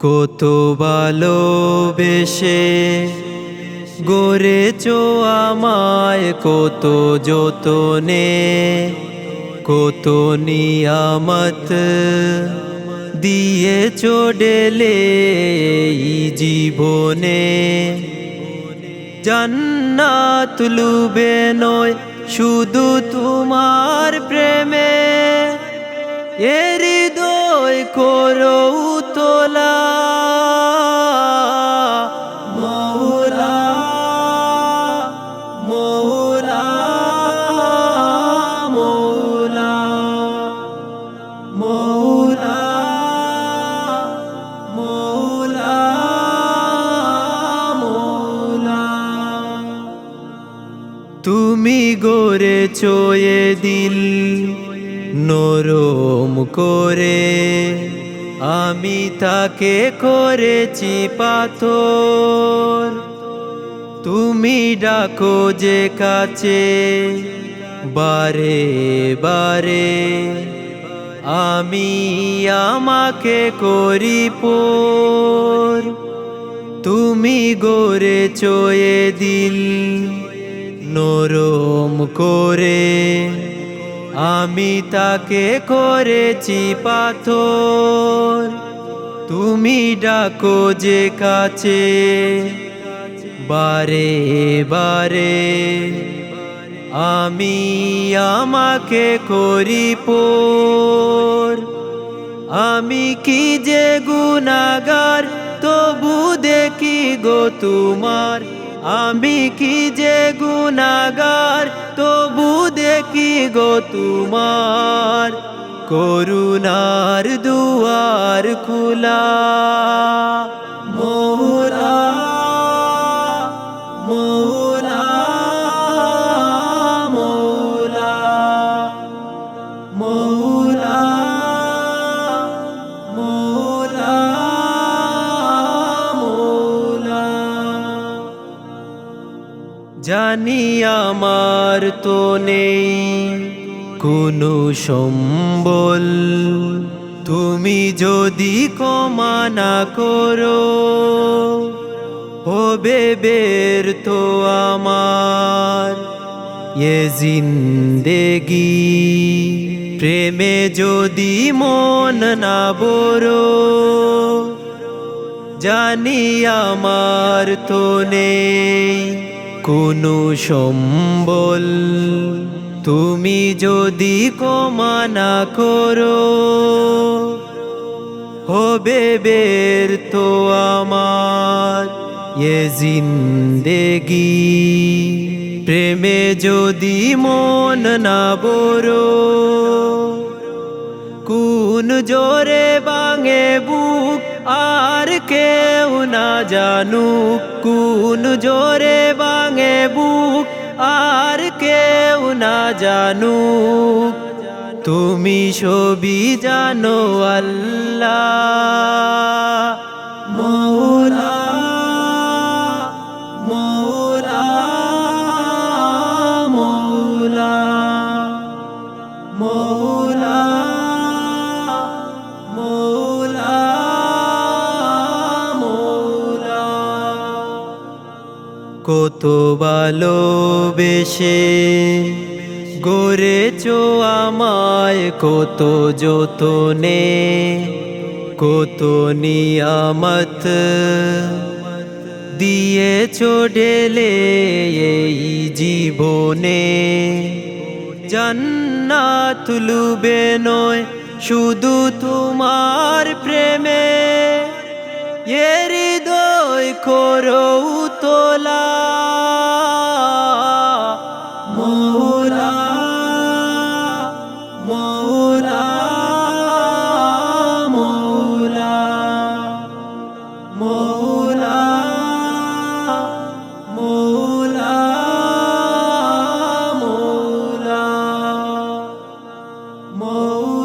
কত ভালোবেসে গড়েছ আমায়, কত যতনে, কত নিয়ামত দিয়ে চোডেলে জীবনে। জান্নাত লুবে নয়, শুধু তোমার প্রেমে। এ হৃদয় করো চয়ে দিল, নরম করে। আমি তাকে করেছি পাথর। তুমি ডাকো যে কাছে, বারে বারে। আমি আমাকে করি পোর। তুমি গোরে চয়ে দিল নরম করে, আমি তাকে করেছি পাথর। তুমি ডাকো যে কাছে, বারে বারে, আমি আমাকে করি পোর। আমি কি যে গুনাগার, তবু দেখি গো তোমার আমি কি যে গুনাগার তবু দেখি গো তোমার। করুণার দুয়ার খোলা। জানি আমার তো নেই কোনো সম্বল। তুমি যদি ক্ষমা না করো, হবে বের তো আমার। এ জিন্দেগি, প্রেমে যদি মন না বড়ো, জানি আমার তো নেই। কোনো সম্বল তুমি যদি ক্ষমা না করো, হবে বের তো আমার এ জিন্দেগি। প্রেমে যদি মন না বড়ো, কোন জোরে বাঙে বুক আর কেউ না জানু কোন জোরে বাঙে বুক। আর কেউ না জানু তুমি সবি জানো আল্লাহ। কত ভালোবেসে, গড়েছ আমায় কত যতনে, কত নিয়ামত, দিয়েছ ঢেলে এই জীবনে। জান্নাত লুবে নয় শুধু তোমার প্রেমে, এ হৃদয় করো তোলা Oh.